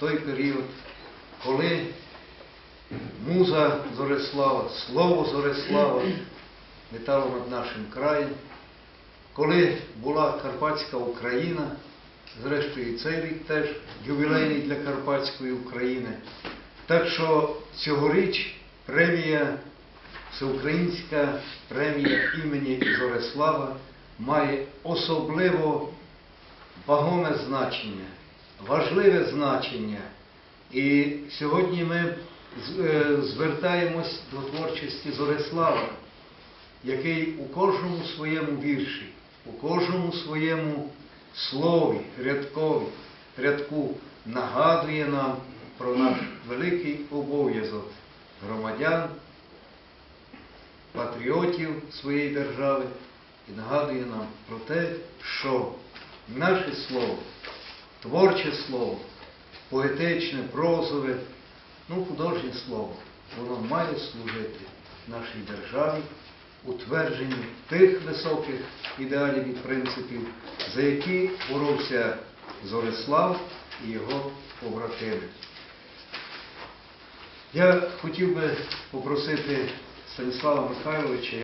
той період, коли муза Зорислава, слово Зорислава літало над нашим краєм, коли була Карпатська Україна, зрештою і цей рік теж ювілейний для Карпатської України. Так що цьогоріч премія, всеукраїнська премія імені Зорислава має особливо вагоме значення, важливе значення. І сьогодні ми е, звертаємось до творчості Зорислава, який у кожному своєму вірші, у кожному своєму слові, рядкові, рядку нагадує нам про наш великий обов'язок громадян, патріотів своєї держави і нагадує нам про те, що наше слово, творче слово, поетичне, прозове, ну, художнє слово, воно має служити нашій державі, утвердженню тих високих ідеалів і принципів, за які боровся Зорислав і його побратими. Я хотів би попросити Станіслава Михайловича.